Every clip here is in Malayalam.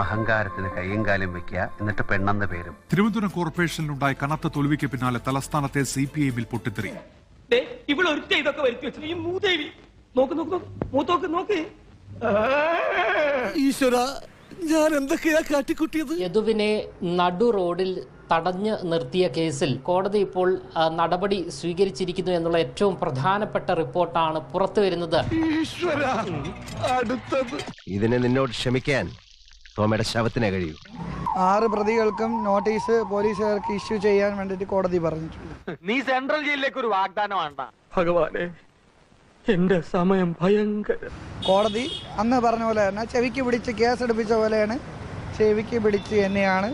അഹങ്കാരത്തിന് കൈയും കാലും വെക്കുക എന്നിട്ട് പെണ്ണെന്ന പേരും. തിരുവനന്തപുരം കോർപ്പറേഷനിലുണ്ടായ കനത്ത തോൽവിക്ക് പിന്നാലെ തലസ്ഥാനത്തെ സി പി എമ്മിൽ പൊട്ടിത്തെറി. ഇവിടെ ഒരുത്ത ഇതൊക്കെ വരുത്തി വെച്ചു ഈ മൂദേവി. നോക്ക് നോക്ക് നോക്ക് മൂത്തോക്ക് നോക്ക് ഈശ്വര ഞാൻ എന്തൊക്കെയാ കാട്ടിക്കുട്ടിയത്? യദുവിനെ നടു റോഡിൽ തടഞ്ഞു നിർത്തിയ കേസിൽ കോടതി ഇപ്പോൾ നടപടി സ്വീകരിച്ചിരിക്കുന്നു എന്നുള്ള ഏറ്റവും പ്രധാനപ്പെട്ട റിപ്പോർട്ടാണ് പുറത്തു വരുന്നത്. അടുത്തത്. ഇതിനെ നിന്നോട് ക്ഷമിക്കാൻ തോമയുടെ ശവത്തിനെ കഴിയൂ. ആറ് പ്രതികൾക്കും നോട്ടീസ് പോലീസുകാർക്ക് ഇഷ്യൂ ചെയ്യാൻ വേണ്ടിട്ട് കോടതി പറഞ്ഞിട്ടുണ്ട്. നീ സെൻട്രൽ ജയിലിലേക്ക് ഒരു വാഗ്ദാനം വേണ്ട ഭഗവാനെ എന്റെ സമയം ഭയങ്കര കോടതി അന്ന് പറഞ്ഞ പോലെ തന്നെ ചെവിക്ക് പിടിച്ച് കേസെടുപ്പിച്ച പോലെയാണ് ചെവിക്ക് പിടിച്ച് എന്നെയാണ്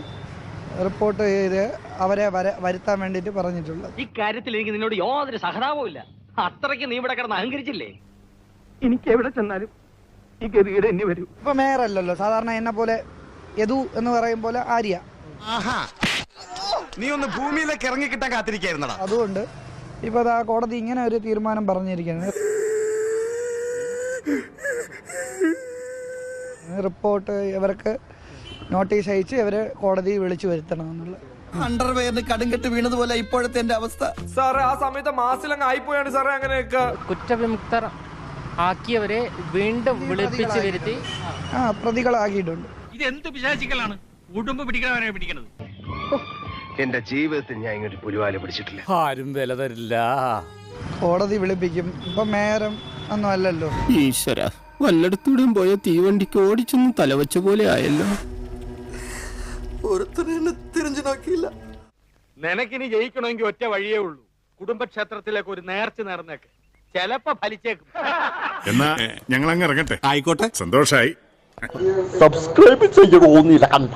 റിപ്പോർട്ട് ചെയ്ത് അവരെ വര വരുത്താൻ വേണ്ടിയിട്ട് പറഞ്ഞിട്ടുള്ളത്. ഇക്കാര്യത്തിൽ കാര്യത്തിൽ എനിക്ക് നിന്നോട് യാതൊരു സഹതാപവും ഇല്ല. അത്രയ്ക്ക് നീ ഇവിടെ കിടന്ന് അഹങ്കരിച്ചില്ലേ? എനിക്ക് എവിടെ ചെന്നാലും ഈ ഗതികേട് എന്നെ വരൂ. ഇപ്പൊ മേയറല്ലല്ലോ സാധാരണ എന്നെ പോലെ യദു എന്ന് പറയും പോലെ ആര്യ. ആഹാ. നീ ഒന്ന് ഭൂമിയിലേക്ക് ഇറങ്ങി കിട്ടാൻ കാത്തിരിക്കായിരുന്നടാ. അതുകൊണ്ട് ഇപ്പൊ അതാ കോടതി ഇങ്ങനെ ഒരു തീരുമാനം പറഞ്ഞിരിക്കുന്നത് റിപ്പോർട്ട് ഇവർക്ക് നോട്ടീസ് അയച്ച് ഇവരെ കോടതി വിളിച്ചു വരുത്തണം എന്നുള്ളത് അണ്ടർവെയറിന് കടുങ്കെട്ട് വീണതുപോലെ ഇപ്പോഴത്തെ എന്റെ അവസ്ഥ. സാറേ ആ സമയത്ത് മാസിലങ്ങ് ആയിപ്പോയാണ് സാറേ അങ്ങനെയൊക്കെ. കുറ്റവിമുക്തർ ആക്കിയവരെ വീണ്ടും വിളിപ്പിച്ച് വരുത്തി. ആ പ്രതികളാക്കിയിട്ടുണ്ട്. ഇത് എന്ത് പിശാചിക്കലാണ് കുടുംബം പിടിക്കണവരെ പിടിക്കണത്. എന്റെ ജീവിതത്തിൽ ഞാൻ ഇങ്ങോട്ട് പുലിവാല പിടിച്ചിട്ടില്ല. ആരും വില തരില്ല. കോടതി വിളിപ്പിക്കും. ഇപ്പൊ മേരം ഒന്നും അല്ലല്ലോ. ഈശ്വര വല്ലയിടത്തൂടെയും പോയ തീവണ്ടിക്ക് ഓടിച്ചൊന്നും തലവച്ച പോലെ ആയല്ലോ. ഒരുത്തനെ എന്നെ തിരിഞ്ഞു നോക്കിയില്ല നിനക്കിനി ജയിക്കണമെങ്കിൽ ഒറ്റ വഴിയേ ഉള്ളൂ. കുടുംബക്ഷേത്രത്തിലേക്ക് ഒരു നേർച്ച നേർന്നേക്ക് ചെലപ്പോ ഫലിച്ചേക്കും. എന്നാ ഞങ്ങൾ അങ്ങ് ഇറങ്ങട്ടെ. ആയിക്കോട്ടെ. സന്തോഷായി. സബ്സ്ക്രൈബ് ചെയ്യണോന്നില്ല കണ്ട.